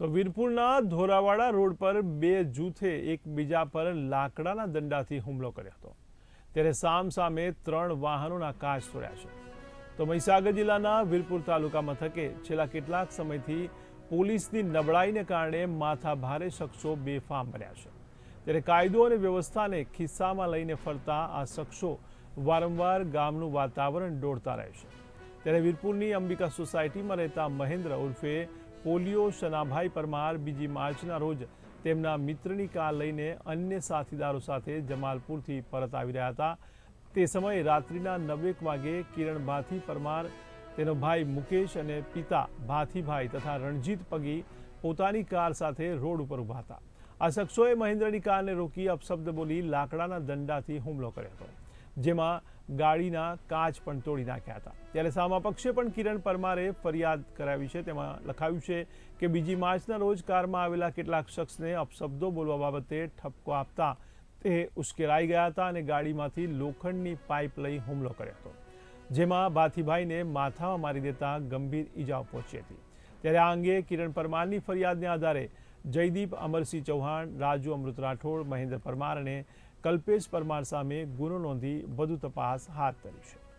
તો વીરપુરના ધોરાવાડા રોડ પર બે જૂથે એકબીજા પર લાકડાના દંડાથી હુમલો કર્યો હતો. ત્યારે સામ સામે ત્રણ વાહનોના કાચ તોડ્યા છે. તો મહીસાગર જિલ્લાના વીરપુર તાલુકા મથકે છેલ્લા કેટલાક સમયથી પોલીસની નબળાઈને કારણે માથાભારે શખ્સો બેફામ બન્યા છે. ત્યારે કાયદો અને વ્યવસ્થાને ખિસ્સામાં લઈને ફરતા આ શખ્સો વારંવાર ગામનું વાતાવરણ દોડતા રહે છે. ત્યારે વીરપુરની અંબિકા સોસાયટીમાં રહેતા મહેન્દ્ર ઉર્ફે પોલિયો શનાભાઈ પરમાર બીજી માર્ચના રોજ તેમના મિત્રની કાર લઈને અન્ય સાથીદારો સાથે જમાલપુરથી પરત આવી રહ્યા હતા. તે સમયે રાત્રિના નવેક વાગે કિરણ ભાથી પરમાર, તેનો ભાઈ મુકેશ અને પિતા ભાથીભાઈ તથા રણજીત પગી પોતાની કાર સાથે રોડ ઉપર ઊભા હતા. આ શખ્સોએ મહેન્દ્રની કારને રોકી અપશબ્દ બોલી લાકડાના દંડાથી હુમલો કર્યો હતો. જેમાં ગાડીના કાચ પણ તોડી નાખ્યા હતા. ત્યારે સામા પક્ષે પણ કિરણ પરમારે ફરિયાદ કરાવી છે. તેમાં લખાયું છે કે બીજી માર્ચના રોજ કારમાં આવેલા કેટલાક શખ્સને અપશબ્દો બોલવા બાબતે ઠપકો આપતા તે ઉશ્કેરાઈ ગયા હતા અને ગાડીમાંથી લોખંડની પાઇપ લઈ હુમલો કર્યો હતો, જેમાં ભાથીભાઈને માથામાં મારી દેતા ગંભીર ઈજાઓ પહોંચી હતી. ત્યારે આ અંગે કિરણ પરમારની ફરિયાદને આધારે જયદીપ અમરસિંહ ચૌહાણ, રાજુ અમૃત રાઠોડ, મહેન્દ્ર પરમાર અને કલ્પેશ પરમાર સામે ગુનો નોંધી વધુ તપાસ હાથ ધરી છે.